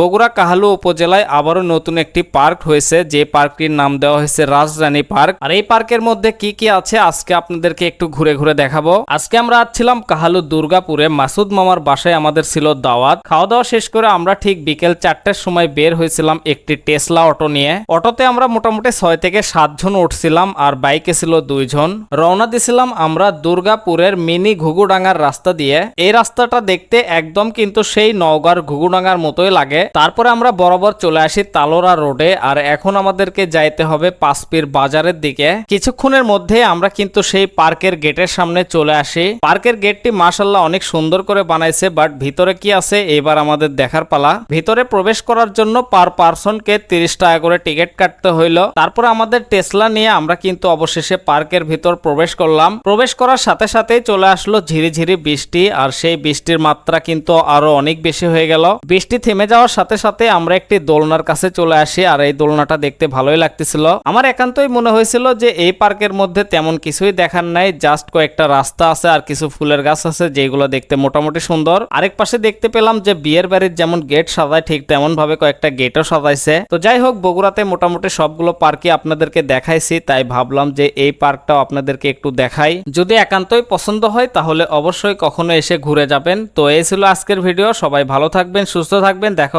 বগুড়া কাহালু উপজেলায় আবারও নতুন একটি পার্ক হয়েছে। যে পার্কটির নাম দেওয়া হয়েছে রাজরানী পার্ক। আর এই পার্কের মধ্যে কি কি আছে আজকে আপনাদেরকে একটু ঘুরে ঘুরে দেখাবো। আজকে আমরা ছিলাম কাহালু দুর্গাপুরে। মাসুদ মামার বাসায় আমাদের ছিল দাওয়াত। খাওয়া দাওয়া শেষ করে আমরা ঠিক বিকেল চারটের সময় বের হয়েছিলাম একটি টেসলা অটো নিয়ে। অটোতে আমরা মোটামুটি ছয় থেকে সাতজন উঠছিলাম আর বাইকে ছিল দুইজন। রওনা দিছিলাম আমরা দুর্গাপুরের মিনি ঘুঘুডাঙ্গার রাস্তা দিয়ে। এই রাস্তাটা দেখতে একদম কিন্তু সেই নওগাঁর ঘুঘুডাঙ্গার মতোই লাগে। তারপরে আমরা বরাবর চলে আসি তালোরা রোডে, আর এখন আমাদেরকে যাইতে হবে পাঁচপির বাজারের দিকে। কিছুক্ষণের মধ্যে আমরা কিন্তু সেই পার্কের গেটের সামনে চলে আসি। পার্কের গেটটি মাসাল্লাহ অনেক সুন্দর করে বানাইছে, বাট ভিতরে কি আছে এবার আমাদের দেখার পালা। ভিতরে প্রবেশ করার জন্য পার পার্সনকে তিরিশ টাকা করে টিকিট কাটতে হইল। তারপরে আমাদের টেসলা নিয়ে আমরা কিন্তু অবশেষে পার্কের ভিতর প্রবেশ করলাম। প্রবেশ করার সাথে সাথেই চলে আসলো ঝিরিঝিরি বৃষ্টি, আর সেই বৃষ্টির মাত্রা কিন্তু আরও অনেক বেশি হয়ে গেল। বৃষ্টি থেমে যাওয়ার সাথে সাথে আমরা একটি দোলনার কাছে চলে আসি আর এই দোলনাটা দেখতে ভালোই লাগতেছিল। আমার একান্তই মনে হয়েছিল যে এই পার্কের মধ্যে তেমন কিছুই দেখার নাই জাস্ট কয়েকটা রাস্তা আছে আর কিছু ফুলের গাছ আছে যেগুলো দেখতে মোটামুটি সুন্দর। আরেক পাশে দেখতে পেলাম যে বিয়ের বাড়ির যেমন গেট সাজায়, ঠিক তেমন ভাবে কয়েকটা গেটও সাজাইছে। তো যাই হোক, বগুড়াতে মোটামুটি সবগুলো পার্কই আপনাদেরকে দেখাইছি, তাই ভাবলাম যে এই পার্কটাও আপনাদেরকে একটু দেখাই। যদি একান্তই পছন্দ হয়, তাহলে অবশ্যই কখনো এসে ঘুরে যাবেন। তো এই ছিল আজকের ভিডিও, সবাই ভালো থাকবেন, সুস্থ থাকবেন, দেখা